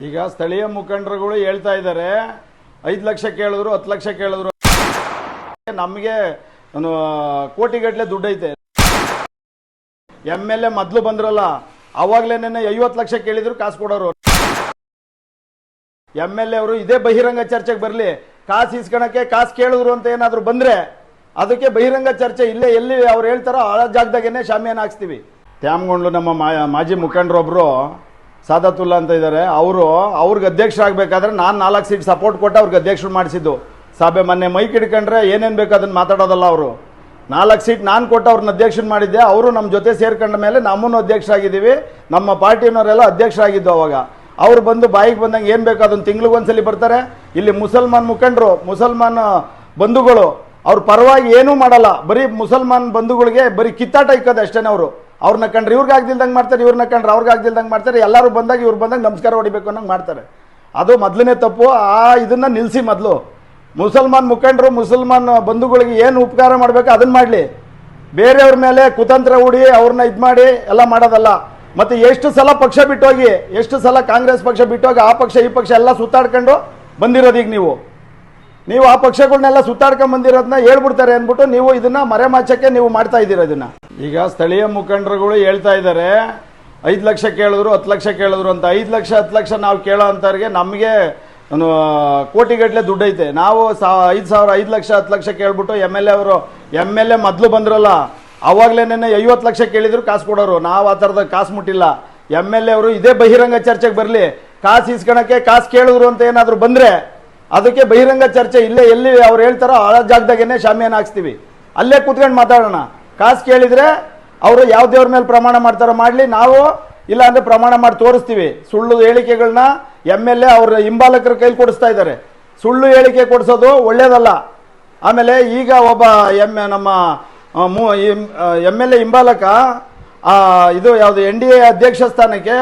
ಈಗ ಸ್ಥಳೀಯ ಮುಖಂಡರುಗಳು ಹೇಳ್ತಾ ಇದ್ದಾರೆ, ಐದು ಲಕ್ಷ ಕೇಳಿದ್ರು, ಹತ್ತು ಲಕ್ಷ ಕೇಳಿದ್ರು. ನಮಗೆ ಕೋಟಿಗಟ್ಟಲೆ ದುಡ್ಡೈತೆ. ಎಂ ಎಲ್ ಎ ಮೊದಲು ಬಂದ್ರಲ್ಲ, ಅವಾಗಲೇ ಐವತ್ತು ಲಕ್ಷ ಕೇಳಿದ್ರು, ಕಾಸು ಕೊಡೋರು. ಎಂ ಎಲ್ ಎ ಅವರು ಇದೇ ಬಹಿರಂಗ ಚರ್ಚೆಗೆ ಬರಲಿ, ಕಾಸು ಇಸ್ಕೊಳಕ್ಕೆ ಕಾಸು ಕೇಳಿದ್ರು ಅಂತ ಏನಾದರೂ ಬಂದ್ರೆ, ಅದಕ್ಕೆ ಬಹಿರಂಗ ಚರ್ಚೆ ಇಲ್ಲೇ ಎಲ್ಲಿ ಅವ್ರು ಹೇಳ್ತಾರೋ ಆ ಜಾಗದಾಗೇನೆ ಶಾಮಿಯಾನ ಹಾಕ್ಸ್ತೀವಿ. ತ್ಯಾಮ್ಗೊಂಡ್ಲು ನಮ್ಮ ಮಾಜಿ ಮುಖಂಡರೊಬ್ರು ಸಾದತುಲ್ಲಾ ಅಂತ ಇದ್ದಾರೆ. ಅವರು, ಅವ್ರಿಗೆ ಅಧ್ಯಕ್ಷರಾಗಬೇಕಾದ್ರೆ ನಾನು ನಾಲ್ಕು ಸೀಟ್ ಸಪೋರ್ಟ್ ಕೊಟ್ಟು ಅವ್ರಿಗೆ ಅಧ್ಯಕ್ಷರು ಮಾಡಿಸಿದ್ದು. ಸಭೆ ಮೊನ್ನೆ ಮೈಕ್ ಹಿಡ್ಕೊಂಡ್ರೆ ಏನೇನು ಬೇಕು ಅದನ್ನು ಮಾತಾಡೋದಲ್ಲ ಅವರು. ನಾಲ್ಕು ಸೀಟ್ ನಾನು ಕೊಟ್ಟು ಅವ್ರನ್ನ ಅಧ್ಯಕ್ಷನ್ ಮಾಡಿದ್ದೆ. ಅವರು ನಮ್ಮ ಜೊತೆ ಸೇರ್ಕೊಂಡ ಮೇಲೆ ನಮ್ಮನ್ನು ಅಧ್ಯಕ್ಷರಾಗಿದ್ದೀವಿ. ನಮ್ಮ ಪಾರ್ಟಿನವರೆಲ್ಲ ಅಧ್ಯಕ್ಷರಾಗಿದ್ದು ಅವಾಗ. ಅವ್ರು ಬಂದು ಬಾಯಿಗೆ ಬಂದಂಗೆ ಏನು ಬೇಕು ಅದನ್ನು ತಿಂಗ್ಳಿಗೊಂದ್ಸಲಿ ಬರ್ತಾರೆ. ಇಲ್ಲಿ ಮುಸಲ್ಮಾನ್ ಮುಖಂಡರು, ಮುಸಲ್ಮಾನ್ ಬಂಧುಗಳು, ಅವ್ರ ಪರವಾಗಿ ಏನೂ ಮಾಡಲ್ಲ. ಬರೀ ಮುಸಲ್ಮಾನ್ ಬಂಧುಗಳಿಗೆ ಬರೀ ಕಿತ್ತಾಟ ಇಕ್ಕೋದು ಅಷ್ಟೇ ಅವರು. ಅವ್ರನ್ನ ಕಂಡ್ರೆ ಇವ್ರಿಗೆ ಆಗ್ದಿಲ್ದಂಗೆ ಮಾಡ್ತಾರೆ, ಇವ್ರನ್ನ ಕಂಡ್ರೆ ಅವ್ರಿಗೆ ಆಗ್ದಿಲ್ದಂಗೆ ಮಾಡ್ತಾರೆ, ಎಲ್ಲರೂ ಬಂದಾಗ ಇವ್ರು ಬಂದಾಗ ನಮಸ್ಕಾರ ಹೊಡಿಬೇಕು ಅನ್ನೋಂಗೆ ಮಾಡ್ತಾರೆ. ಅದು ಮೊದಲನೇ ತಪ್ಪು. ಆ ಇದನ್ನು ನಿಲ್ಲಿಸಿ ಮೊದಲು. ಮುಸಲ್ಮಾನ್ ಮುಖಂಡರು, ಮುಸಲ್ಮಾನ್ ಬಂಧುಗಳಿಗೆ ಏನು ಉಪಕಾರ ಮಾಡಬೇಕು ಅದನ್ನು ಮಾಡಲಿ. ಬೇರೆಯವ್ರ ಮೇಲೆ ಕುತಂತ್ರ ಹೂಡಿ ಅವ್ರನ್ನ ಇದು ಮಾಡಿ ಎಲ್ಲ ಮಾಡೋದಲ್ಲ. ಮತ್ತು ಎಷ್ಟು ಸಲ ಪಕ್ಷ ಬಿಟ್ಟೋಗಿ, ಎಷ್ಟು ಸಲ ಕಾಂಗ್ರೆಸ್ ಪಕ್ಷ ಬಿಟ್ಟೋಗಿ ಆ ಪಕ್ಷ ಈ ಪಕ್ಷ ಎಲ್ಲ ಸುತ್ತಾಡ್ಕೊಂಡು ಬಂದಿರೋದು ಈಗ ನೀವು. ನೀವು ಆ ಪಕ್ಷಗಳನ್ನೆಲ್ಲ ಸುತ್ತಾಡ್ಕೊಂಡು ಬಂದಿರೋದನ್ನ ಹೇಳ್ಬಿಡ್ತಾರೆ ಅಂದ್ಬಿಟ್ಟು ನೀವು ಇದನ್ನು ಮರೆಮಾಚಕ್ಕೆ ನೀವು ಮಾಡ್ತಾ ಇದ್ದೀರ ಇದನ್ನ. ಈಗ ಸ್ಥಳೀಯ ಮುಖಂಡರುಗಳು ಹೇಳ್ತಾ ಇದ್ದಾರೆ, ಐದು ಲಕ್ಷ ಕೇಳಿದ್ರು, ಹತ್ತು ಲಕ್ಷ ಕೇಳಿದ್ರು ಅಂತ. ಐದು ಲಕ್ಷ, ಹತ್ತು ಲಕ್ಷ ನಾವು ಕೇಳೋ ಅಂಥವ್ರಿಗೆ ನಮಗೆ ಕೋಟಿಗಟ್ಟಲೆ ದುಡ್ಡು ಐತೆ ನಾವು ಸಾ, ಐದು ಸಾವಿರ, ಐದು ಲಕ್ಷ, ಹತ್ತು ಲಕ್ಷ ಕೇಳಿಬಿಟ್ಟು ಎಂ ಎಲ್ ಎ ಅವರು, ಎಂ ಎಲ್ ಎ ಮೊದಲು ಬಂದ್ರಲ್ಲ ಅವಾಗ್ಲೇನೆ ಐವತ್ತು ಲಕ್ಷ ಕೇಳಿದ್ರು, ಕಾಸು ಕೊಡೋರು. ನಾವು ಆ ಥರದ ಕಾಸು ಮುಟ್ಟಿಲ್ಲ. ಎಂ ಎಲ್ ಎ ಅವರು ಇದೇ ಬಹಿರಂಗ ಚರ್ಚೆಗೆ ಬರಲಿ. ಕಾಸು ಇಸ್ಕೊಳಕ್ಕೆ ಕಾಸು ಕೇಳಿದ್ರು ಅಂತ ಏನಾದರೂ ಬಂದರೆ, ಅದಕ್ಕೆ ಬಹಿರಂಗ ಚರ್ಚೆ ಇಲ್ಲೇ ಎಲ್ಲಿ ಅವ್ರು ಹೇಳ್ತಾರೋ ಆ ಜಾಗದಾಗೇನೆ ಶಾಮಿಯಾನ ಹಾಕ್ಸ್ತೀವಿ. ಅಲ್ಲೇ ಕೂತ್ಕೊಂಡು ಮಾತಾಡೋಣ. ಕಾಸು ಕೇಳಿದ್ರೆ ಅವರು ಯಾವ ದೇವ್ರ ಮೇಲೆ ಪ್ರಮಾಣ ಮಾಡ್ತಾರೋ ಮಾಡಲಿ, ನಾವು ಇಲ್ಲ ಅಂದ್ರೆ ಪ್ರಮಾಣ ಮಾಡಿ ತೋರಿಸ್ತೀವಿ. ಸುಳ್ಳು ಹೇಳಿಕೆಗಳನ್ನ ಎಂ ಎಲ್ ಎ ಅವ್ರ ಹಿಂಬಾಲಕರ ಕೈಲಿ ಕೊಡಿಸ್ತಾ ಇದ್ದಾರೆ. ಸುಳ್ಳು ಹೇಳಿಕೆ ಕೊಡಿಸೋದು ಒಳ್ಳೇದಲ್ಲ. ಆಮೇಲೆ ಈಗ ಒಬ್ಬ ಎಂ, ನಮ್ಮ ಎಂ ಎಲ್ ಎ ಹಿಂಬಾಲಕ ಇದು ಯಾವುದು ಎನ್ ಡಿ ಎ ಅಧ್ಯಕ್ಷ ಸ್ಥಾನಕ್ಕೆ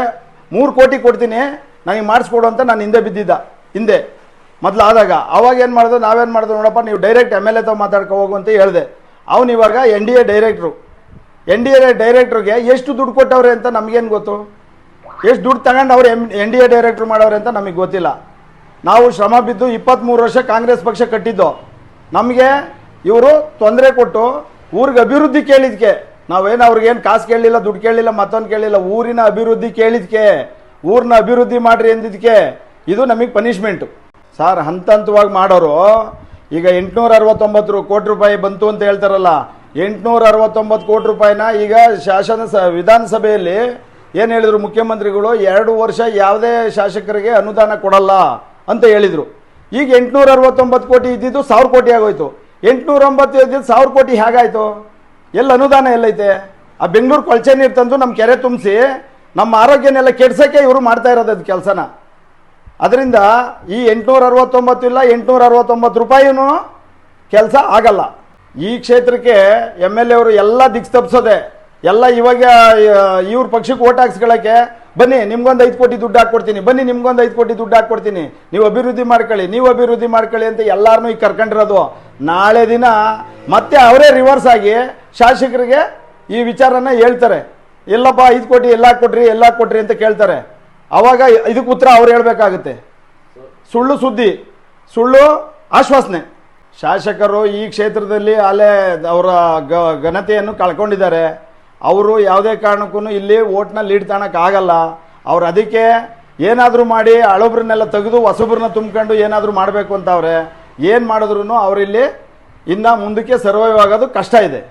ಮೂರು ಕೋಟಿ ಕೊಡ್ತೀನಿ, ನನಗೆ ಮಾಡಿಸ್ಕೊಡು ಅಂತ ನಾನು ಹಿಂದೆ ಬಿದ್ದಿದ್ದ, ಹಿಂದೆ. ಮೊದಲು ಆದಾಗ. ಅವಾಗ ಏನು ಮಾಡಿದ್ರು, ನಾವೇನು ಮಾಡಿದ್ರು ನೋಡಪ್ಪ, ನೀವು ಡೈರೆಕ್ಟ್ ಎಂ ಎಲ್ ಎ ತಾವು ಮಾತಾಡ್ಕೊ ಹೋಗು ಅಂತ ಹೇಳಿದೆ. ಅವನು ಇವಾಗ N D A director N D A ಡೈರೆಕ್ಟ್ರಿಗೆ ಎಷ್ಟು ದುಡ್ಡು ಕೊಟ್ಟವ್ರೆ ಅಂತ ನಮಗೇನು ಗೊತ್ತು? ಎಷ್ಟು ದುಡ್ಡು ತಗೊಂಡು ಅವ್ರು M N D A director ಮಾಡವ್ರೆ ಅಂತ ನಮಗೆ ಗೊತ್ತಿಲ್ಲ. ನಾವು ಶ್ರಮ ಬಿದ್ದು ಇಪ್ಪತ್ತ್ಮೂರು ವರ್ಷ ಕಾಂಗ್ರೆಸ್ ಪಕ್ಷ ಕಟ್ಟಿದ್ದು. ನಮಗೆ ಇವರು ತೊಂದರೆ ಕೊಟ್ಟು ಊರಿಗೆ ಅಭಿವೃದ್ಧಿ ಕೇಳಿದ್ಕೆ. ನಾವೇನು ಅವ್ರಿಗೇನು ಕಾಸು ಕೇಳಲಿಲ್ಲ ದುಡ್ಡು ಕೇಳಲಿಲ್ಲ ಮತ್ತೊಂದು ಕೇಳಲಿಲ್ಲ ಊರಿನ ಅಭಿವೃದ್ಧಿ ಕೇಳಿದ್ಕೆ. ಊರನ್ನ ಅಭಿವೃದ್ಧಿ ಮಾಡಿರಿ ಎಂದಿದ್ಕೆ. ಇದು ನಮಗೆ ಪನಿಷ್ಮೆಂಟು ಸರ್ ಹಂತ ಹಂತವಾಗಿ ಮಾಡೋರು ಈಗ ಎಂಟುನೂರ ಅರವತ್ತೊಂಬತ್ತು ಕೋಟಿ ರೂಪಾಯಿ ಬಂತು ಅಂತ ಹೇಳ್ತಾರಲ್ಲ ಎಂಟುನೂರ ಅರವತ್ತೊಂಬತ್ತು ಕೋಟಿ ರೂಪಾಯಿನ ಈಗ ಶಾಸನ ಸ, ವಿಧಾನಸಭೆಯಲ್ಲಿ ಏನು ಹೇಳಿದರು ಮುಖ್ಯಮಂತ್ರಿಗಳು? ಎರಡು ವರ್ಷ ಯಾವುದೇ ಶಾಸಕರಿಗೆ ಅನುದಾನ ಕೊಡಲ್ಲ ಅಂತ ಹೇಳಿದರು. ಈಗ ಎಂಟುನೂರ ಅರವತ್ತೊಂಬತ್ತು ಕೋಟಿ ಇದ್ದಿದ್ದು ಸಾವಿರ ಕೋಟಿ ಆಗೋಯ್ತು. ಎಂಟುನೂರ ಒಂಬತ್ತು ಇದ್ದಿದ್ದು ಸಾವಿರ ಕೋಟಿ ಹೇಗಾಯಿತು? ಎಲ್ಲ ಅನುದಾನ ಎಲ್ಲೈತೆ? ಆ ಬೆಂಗಳೂರು ಕೊಳಚೆ ನೀರು ತಂದು ನಮ್ಮ ಕೆರೆ ತುಂಬಿಸಿ, ನಮ್ಮ ಆರೋಗ್ಯನೆಲ್ಲ ಕೆಡ್ಸೋಕ್ಕೆ ಇವರು ಮಾಡ್ತಾ ಇರೋದು ಅದು ಕೆಲಸನ. ಅದರಿಂದ ಈ ಎಂಟುನೂರ ಅರವತ್ತೊಂಬತ್ತು ಇಲ್ಲ ಎಂಟುನೂರ ಅರವತ್ತೊಂಬತ್ತು ರೂಪಾಯಿನೂ ಕೆಲಸ ಆಗಲ್ಲ. ಈ ಕ್ಷೇತ್ರಕ್ಕೆ ಎಂ ಎಲ್ ಎ ಅವರು ಎಲ್ಲ ದಿಕ್ಸ್ ತಪ್ಪಿಸೋದೆ, ಎಲ್ಲ ಇವಾಗ ಇವ್ರ ಪಕ್ಷಕ್ಕೆ ಓಟ್ ಹಾಕ್ಸ್ಕೊಳ್ಳೋಕ್ಕೆ ಬನ್ನಿ, ನಿಮ್ಗೊಂದು ಐದು ಕೋಟಿ ದುಡ್ಡು ಹಾಕ್ಕೊಡ್ತೀನಿ, ಬನ್ನಿ, ನಿಮ್ಗೊಂದು ಐದು ಕೋಟಿ ದುಡ್ಡು ಹಾಕ್ಕೊಡ್ತೀನಿ. ನೀವು ಅಭಿವೃದ್ಧಿ ಮಾಡ್ಕೊಳ್ಳಿ, ನೀವು ಅಭಿವೃದ್ಧಿ ಮಾಡ್ಕೊಳ್ಳಿ ಅಂತ ಎಲ್ಲಾರನ್ನು ಈಗ ಕರ್ಕೊಂಡಿರೋದು. ನಾಳೆ ದಿನ ಮತ್ತೆ ಅವರೇ ರಿವರ್ಸ್ ಆಗಿ ಶಾಸಕರಿಗೆ ಈ ವಿಚಾರನ ಹೇಳ್ತಾರೆ. ಎಲ್ಲಪ್ಪ ಐದು ಕೋಟಿ ಎಲ್ಲ ಕೊಟ್ರಿ ಎಲ್ಲ ಕೊಟ್ರಿ ಅಂತ ಕೇಳ್ತಾರೆ. ಅವಾಗ ಇದಕ್ಕೆ ಉತ್ತರ ಅವ್ರು ಹೇಳಬೇಕಾಗುತ್ತೆ. ಸುಳ್ಳು ಸುದ್ದಿ, ಸುಳ್ಳು ಆಶ್ವಾಸನೆ. ಶಾಸಕರು ಈ ಕ್ಷೇತ್ರದಲ್ಲಿ ಅಲ್ಲೇ ಅವರ ಗ, ಘನತೆಯನ್ನು ಕಳ್ಕೊಂಡಿದ್ದಾರೆ. ಅವರು ಯಾವುದೇ ಕಾರಣಕ್ಕೂ ಇಲ್ಲಿ ಓಟ್ನ ಲೀಡ್ ಆಗಲ್ಲ. ಅವ್ರು ಅದಕ್ಕೆ ಏನಾದರೂ ಮಾಡಿ ಹಳೊಬ್ರನ್ನೆಲ್ಲ ತೆಗೆದು ಹೊಸಬ್ರನ್ನ ತುಂಬ್ಕೊಂಡು ಏನಾದರೂ ಮಾಡಬೇಕು ಅಂತ ಅವ್ರೆ ಏನು ಮಾಡಿದ್ರು ಅವರಿಲ್ಲಿ ಇನ್ನು ಮುಂದಕ್ಕೆ ಸರ್ವೈವ್ ಆಗೋದು ಕಷ್ಟ ಇದೆ.